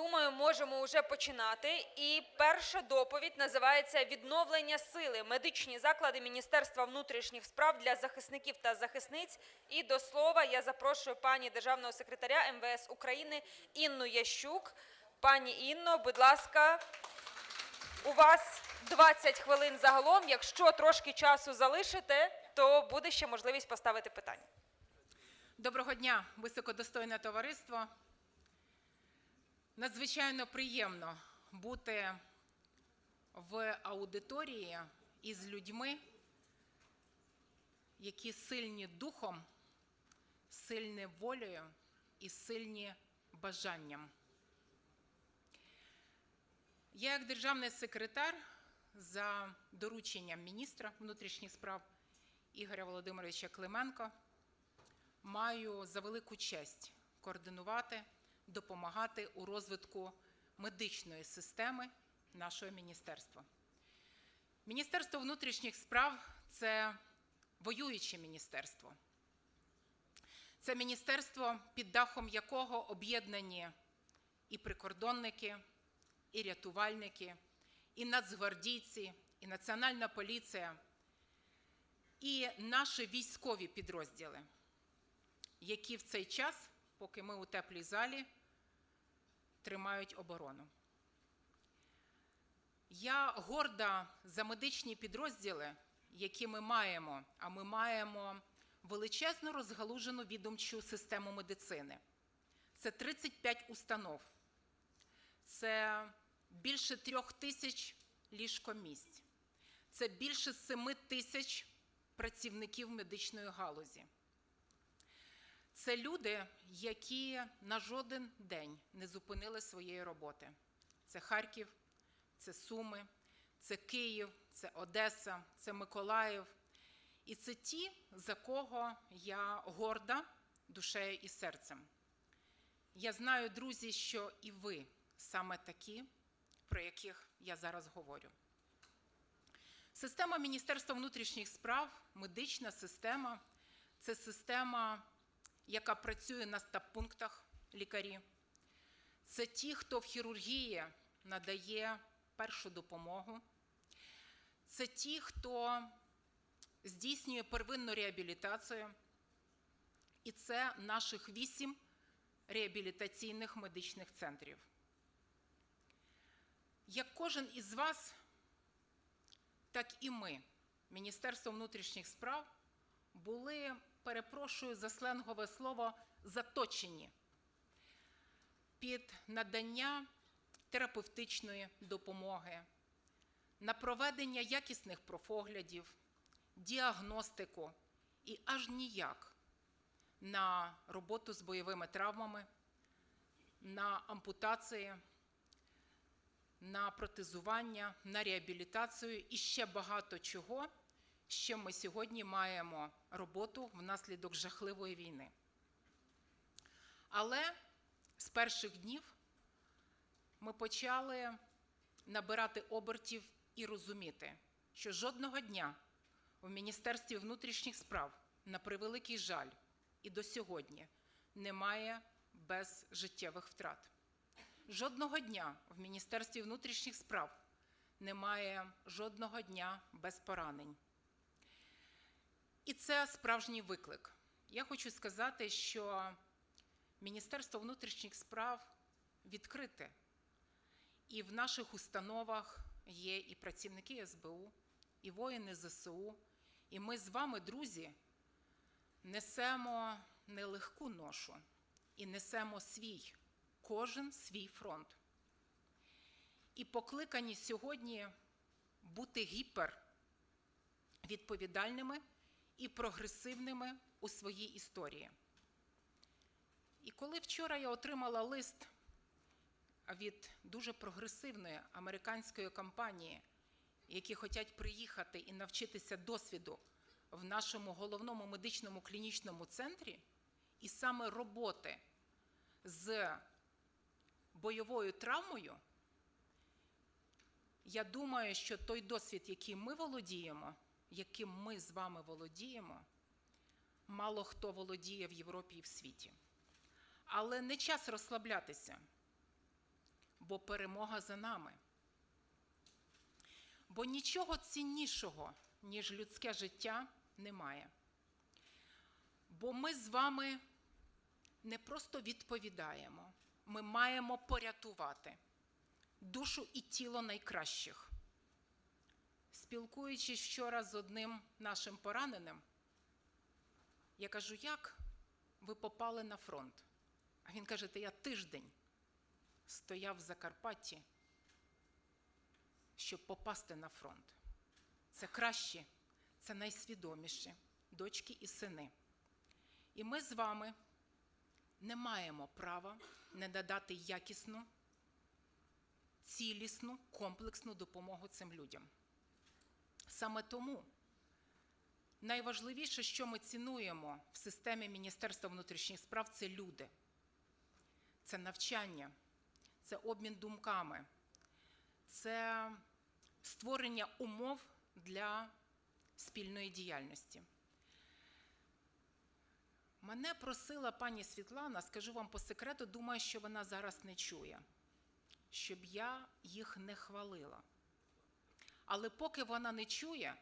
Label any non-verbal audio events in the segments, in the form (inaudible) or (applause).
Думаю, можемо вже починати. І перша доповідь називається Відновлення сили. Медичні заклади Міністерства внутрішніх справ для захисників та захисниць. І до слова я запрошую пані державного секретаря МВС України Інну Ящук. Пані Інно, будь ласка, у вас 20 хвилин загалом. Якщо трошки часу залишите, то буде ще можливість поставити питання. Доброго дня, високодостойне товариство. Надзвичайно приємно бути в аудиторії із людьми, які сильні духом, сильні волею і сильні бажанням. Я, як державний секретар, за дорученням міністра внутрішніх справ Ігоря Володимировича Клименко, маю за велику честь координувати, допомагати у розвитку медичної системи нашого міністерства. Міністерство внутрішніх справ це воююче міністерство. Це міністерство, під дахом якого об'єднані і прикордонники, і рятувальники, і нацгвардійці, і Національна поліція, і наші військові підрозділи які в цей час, поки ми у теплій залі, тримають оборону. Я горда за медичні підрозділи, які ми маємо, а ми маємо величезну розгалужену відомчу систему медицини. Це 35 установ, це більше трьох тисяч ліжкомісць, це більше семи тисяч працівників медичної галузі. Це люди, які на жоден день не зупинили своєї роботи. Це Харків, це Суми, це Київ, це Одеса, це Миколаїв. І це ті, за кого я горда душею і серцем. Я знаю, друзі, що і ви саме такі, про яких я зараз говорю. Система Міністерства внутрішніх справ, медична система це система яка працює на стаб-пунктах лікарі. Це ті, хто в хірургії надає першу допомогу. Це ті, хто здійснює первинну реабілітацію. І це наших вісім реабілітаційних медичних центрів. Як кожен із вас, так і ми, Міністерство внутрішніх справ, були перепрошую за сленгове слово, заточені під надання терапевтичної допомоги, на проведення якісних профоглядів, діагностику і аж ніяк на роботу з бойовими травмами, на ампутації, на протезування, на реабілітацію і ще багато чого з ми сьогодні маємо роботу внаслідок жахливої війни. Але з перших днів ми почали набирати обертів і розуміти, що жодного дня в Міністерстві внутрішніх справ, на превеликий жаль, і до сьогодні немає без життєвих втрат. Жодного дня в Міністерстві внутрішніх справ немає жодного дня без поранень. І це справжній виклик. Я хочу сказати, що Міністерство внутрішніх справ відкрите, і в наших установах є і працівники СБУ, і воїни ЗСУ. І ми з вами, друзі, несемо нелегку ношу і несемо свій, кожен свій фронт. І покликані сьогодні бути гіпервідповідальними і прогресивними у своїй історії. І коли вчора я отримала лист від дуже прогресивної американської компанії, які хочуть приїхати і навчитися досвіду в нашому головному медичному клінічному центрі, і саме роботи з бойовою травмою, я думаю, що той досвід, який ми володіємо, яким ми з вами володіємо, мало хто володіє в Європі і в світі. Але не час розслаблятися. бо перемога за нами. Бо нічого ціннішого, ніж людське життя, немає. Бо ми з вами не просто відповідаємо, ми маємо порятувати душу і тіло найкращих. Спілкуючись вчора з одним нашим пораненим, я кажу, як ви попали на фронт? А він каже, та я тиждень стояв в Закарпатті, щоб попасти на фронт. Це кращі, це найсвідоміші дочки і сини. І ми з вами не маємо права не надати якісну, цілісну, комплексну допомогу цим людям. Саме тому найважливіше, що ми цінуємо в системі Міністерства внутрішніх справ, це люди, це навчання, це обмін думками, це створення умов для спільної діяльності. Мене просила пані Світлана, скажу вам по секрету, думаю, що вона зараз не чує, щоб я їх не хвалила. Але поки вона не чує,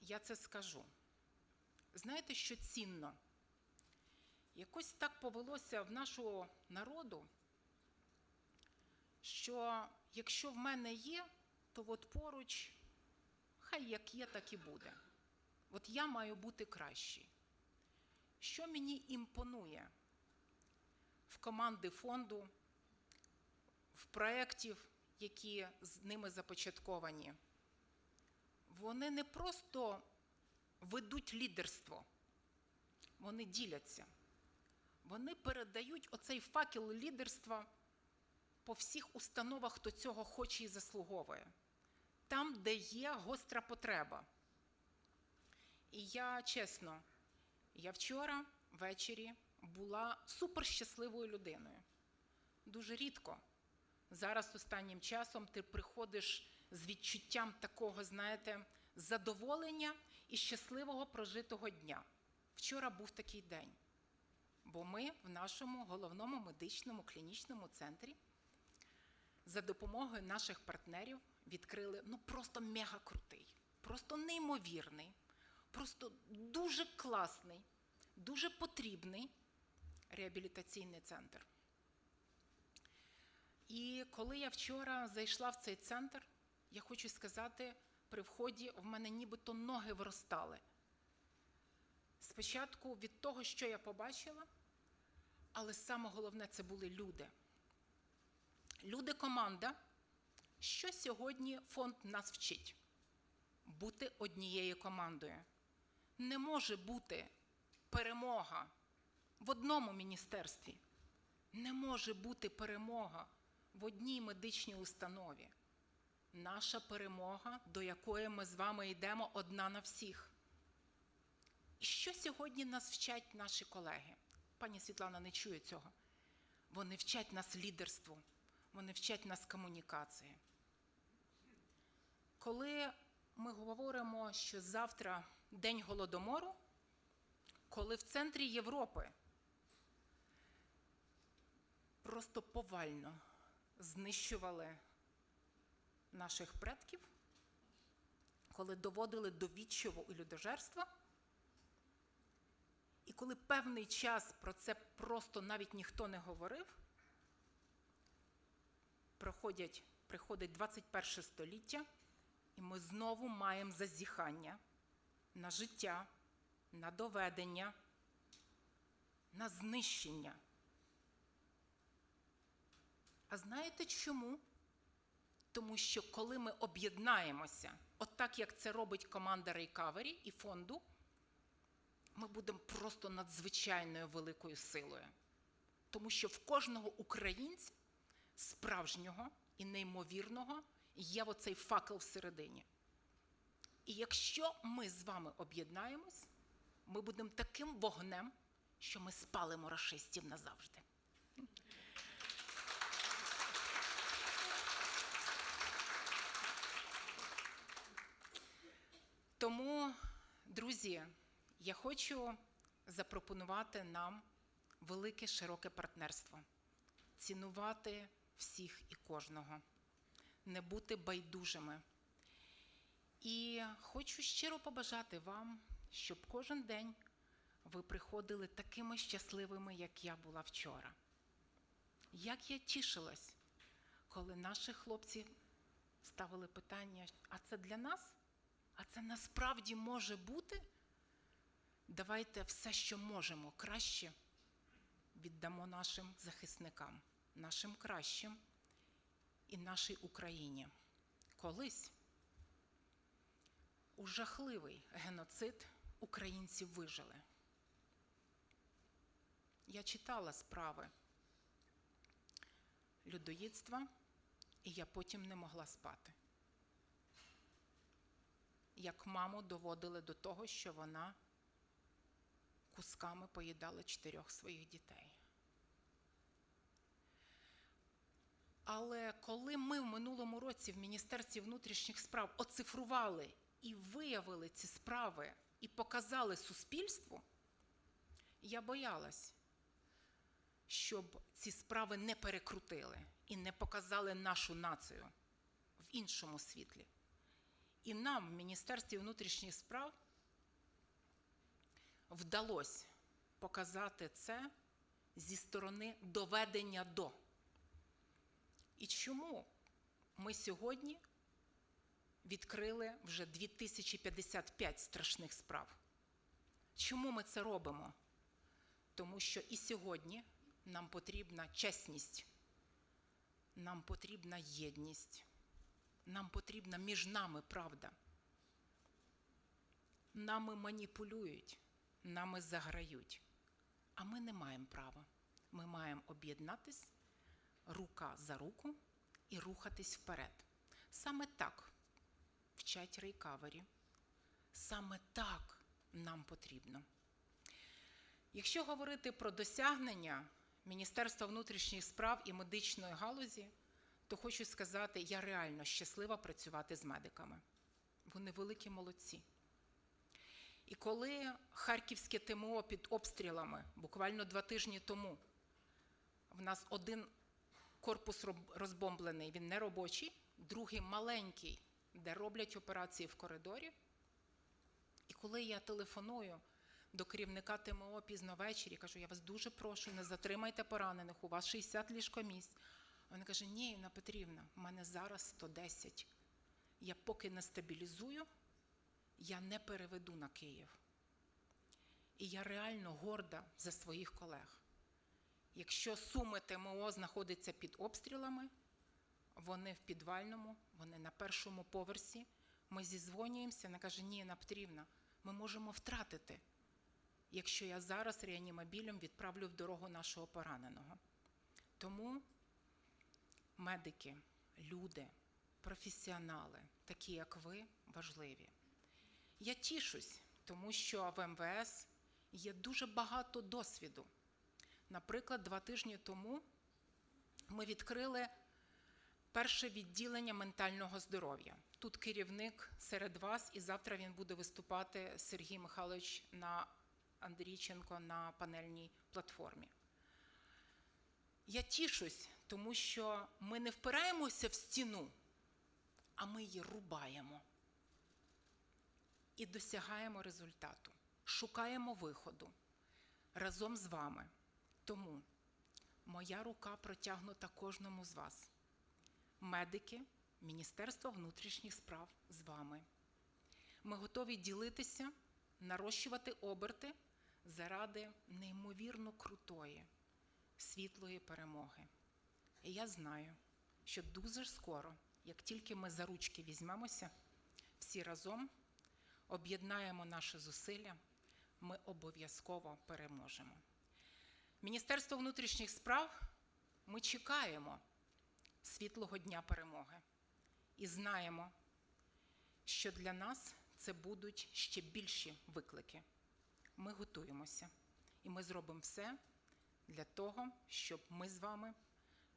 я це скажу. Знаєте, що цінно? Якось так повелося в нашого народу, що якщо в мене є, то от поруч, хай як є, так і буде. От я маю бути кращий. Що мені імпонує в команди фонду, в проєктів, які з ними започатковані? Вони не просто ведуть лідерство, вони діляться. Вони передають оцей факел лідерства по всіх установах, хто цього хоче і заслуговує, там, де є гостра потреба. І я чесно, я вчора ввечері була суперщасливою людиною. Дуже рідко. Зараз останнім часом ти приходиш з відчуттям такого, знаєте, задоволення і щасливого прожитого дня. Вчора був такий день. Бо ми в нашому головному медичному клінічному центрі за допомогою наших партнерів відкрили ну просто мега крутий, просто неймовірний, просто дуже класний, дуже потрібний реабілітаційний центр. І коли я вчора зайшла в цей центр, я хочу сказати, при вході в мене нібито ноги виростали. Спочатку від того, що я побачила, але саме головне це були люди. Люди команда. Що сьогодні фонд нас вчить? Бути однією командою. Не може бути перемога в одному міністерстві. Не може бути перемога в одній медичній установі. Наша перемога, до якої ми з вами йдемо одна на всіх. І що сьогодні нас вчать наші колеги? Пані Світлана не чує цього. Вони вчать нас лідерству, вони вчать нас комунікації. Коли ми говоримо, що завтра День голодомору, коли в центрі Європи просто повально знищували наших предків, коли доводили до відчуву і людожерства, і коли певний час про це просто навіть ніхто не говорив, проходять, приходить 21 століття, і ми знову маємо зазіхання на життя, на доведення, на знищення. А знаєте чому? Тому що коли ми об'єднаємося, от так як це робить команда Recovery і фонду, ми будемо просто надзвичайною великою силою. Тому що в кожного українця справжнього і неймовірного є оцей факел всередині. І якщо ми з вами об'єднаємось, ми будемо таким вогнем, що ми спалимо рашистів назавжди. Тому, друзі, я хочу запропонувати нам велике широке партнерство. цінувати всіх і кожного, не бути байдужими. І хочу щиро побажати вам, щоб кожен день ви приходили такими щасливими, як я була вчора. Як я тішилась, коли наші хлопці ставили питання, а це для нас? А це насправді може бути? Давайте все, що можемо, краще віддамо нашим захисникам, нашим кращим і нашій Україні. Колись у жахливий геноцид українці вижили. Я читала справи людоїдства, і я потім не могла спати. Як маму доводили до того, що вона кусками поїдала чотирьох своїх дітей. Але коли ми в минулому році в Міністерстві внутрішніх справ оцифрували і виявили ці справи і показали суспільству, я боялась, щоб ці справи не перекрутили і не показали нашу націю в іншому світлі. І нам в Міністерстві внутрішніх справ вдалося показати це зі сторони доведення до. І чому ми сьогодні відкрили вже 2055 страшних справ? Чому ми це робимо? Тому що і сьогодні нам потрібна чесність, нам потрібна єдність, нам потрібна між нами правда. Нами маніпулюють, нами заграють, а ми не маємо права. Ми маємо об'єднатись рука за руку і рухатись вперед. Саме так вчать рейкавері. Саме так нам потрібно. Якщо говорити про досягнення Міністерства внутрішніх справ і медичної галузі, то хочу сказати, я реально щаслива працювати з медиками. Вони великі молодці. І коли Харківське ТМО під обстрілами буквально два тижні тому, в нас один корпус розбомблений, він не робочий, другий маленький, де роблять операції в коридорі. І коли я телефоную до керівника ТМО пізно ввечері, кажу, я вас дуже прошу, не затримайте поранених, у вас 60 ліжкомісць. Вона каже, ні, Інна Петрівна, в мене зараз 110. Я поки не стабілізую, я не переведу на Київ. І я реально горда за своїх колег. Якщо суми ТМО знаходиться під обстрілами, вони в підвальному, вони на першому поверсі. Ми зізвонюємося, вона каже, ні, Інна Петрівна, ми можемо втратити, якщо я зараз реанімобілем відправлю в дорогу нашого пораненого. Тому медики, люди, професіонали, такі як ви, важливі. Я тішусь, тому що в МВС є дуже багато досвіду. Наприклад, два тижні тому ми відкрили перше відділення ментального здоров'я. Тут керівник серед вас, і завтра він буде виступати Сергій Михайлович на Андрійченко на панельній платформі. Я тішусь, тому що ми не впираємося в стіну, а ми її рубаємо і досягаємо результату, шукаємо виходу разом з вами. Тому моя рука протягнута кожному з вас. Медики, Міністерство внутрішніх справ з вами. Ми готові ділитися, нарощувати оберти заради неймовірно крутої, світлої перемоги. І я знаю, що дуже скоро, як тільки ми за ручки візьмемося, всі разом об'єднаємо наші зусилля, ми обов'язково переможемо. Міністерство внутрішніх справ ми чекаємо світлого дня перемоги і знаємо, що для нас це будуть ще більші виклики. Ми готуємося і ми зробимо все для того, щоб ми з вами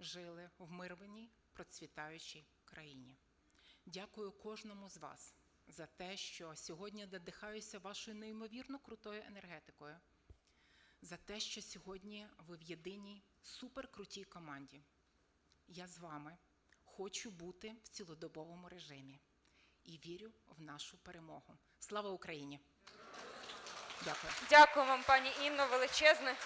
жили в мирній, процвітаючій країні. Дякую кожному з вас за те, що сьогодні надихаюся вашою неймовірно крутою енергетикою, за те, що сьогодні ви в єдиній суперкрутій команді. Я з вами хочу бути в цілодобовому режимі і вірю в нашу перемогу. Слава Україні! Дякую. Дякую вам, пані Інно, величезне.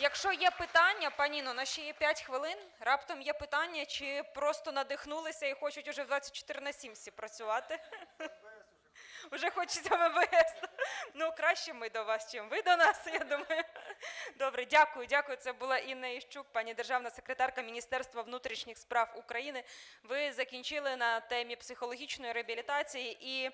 Якщо є питання, пані Інно, у нас ще є 5 хвилин. Раптом є питання, чи просто надихнулися і хочуть уже в 24 на 7 всі працювати. (laughs) Уже хочеться ВВС. Ну, краще ми до вас, чим ви до нас, я думаю. Добре, дякую, дякую. Це була Інна Іщук, пані державна секретарка Міністерства внутрішніх справ України. Ви закінчили на темі психологічної реабілітації і